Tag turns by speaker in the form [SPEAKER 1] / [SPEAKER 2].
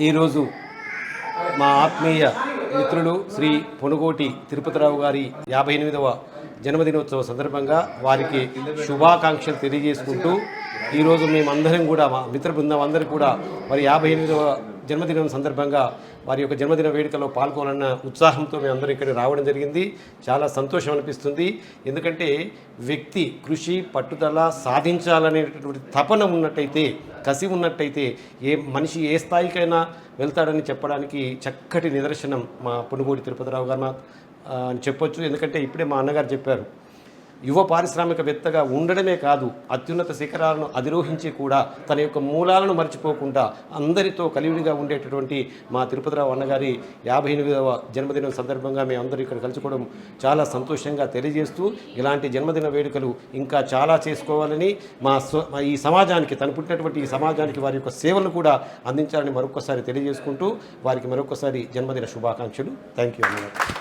[SPEAKER 1] ఈరోజు మా ఆత్మీయ మిత్రులు శ్రీ పొనుగోటి తిరుపతిరావు గారి యాభై ఎనిమిదవ జన్మదినోత్సవ సందర్భంగా వారికి శుభాకాంక్షలు తెలియజేసుకుంటూ ఈరోజు మేమందరం కూడా మా మిత్ర బృందం అందరూ కూడా మరి యాభై ఎనిమిదవ జన్మదినం సందర్భంగా వారి యొక్క జన్మదిన వేడుకలో పాల్గొనాలన్న ఉత్సాహంతో మేము అందరూ ఇక్కడ రావడం జరిగింది. చాలా సంతోషం అనిపిస్తుంది. ఎందుకంటే వ్యక్తి కృషి పట్టుదల సాధించాలనేటటువంటి తపన ఉన్నట్టయితే కసి ఉన్నట్టయితే ఏ మనిషి ఏ స్థాయికైనా వెళ్తాడని చెప్పడానికి చక్కటి నిదర్శనం మా పునుగోడి తిరుపతిరావు గారు అని చెప్పొచ్చు. ఎందుకంటే ఇప్పుడే మా అన్నగారు చెప్పారు. యువ పారిశ్రామికవేత్తగా ఉండడమే కాదు అత్యున్నత శిఖరాలను అధిరోహించి కూడా తన యొక్క మూలాలను మర్చిపోకుండా అందరితో కలివిడిగా ఉండేటటువంటి మా తిరుపతిరావు అన్నగారి యాభై ఎనిమిదవ జన్మదినం సందర్భంగా మేము అందరూ ఇక్కడ కలుసుకోవడం చాలా సంతోషంగా తెలియజేస్తూ ఇలాంటి జన్మదిన వేడుకలు ఇంకా చాలా చేసుకోవాలని మా మా ఈ సమాజానికి తను పుట్టినటువంటి ఈ సమాజానికి వారి యొక్క సేవలు కూడా అందించాలని మరొకసారి తెలియజేసుకుంటూ వారికి మరొకసారి జన్మదిన శుభాకాంక్షలు. థ్యాంక్ యూ అన్నగారు.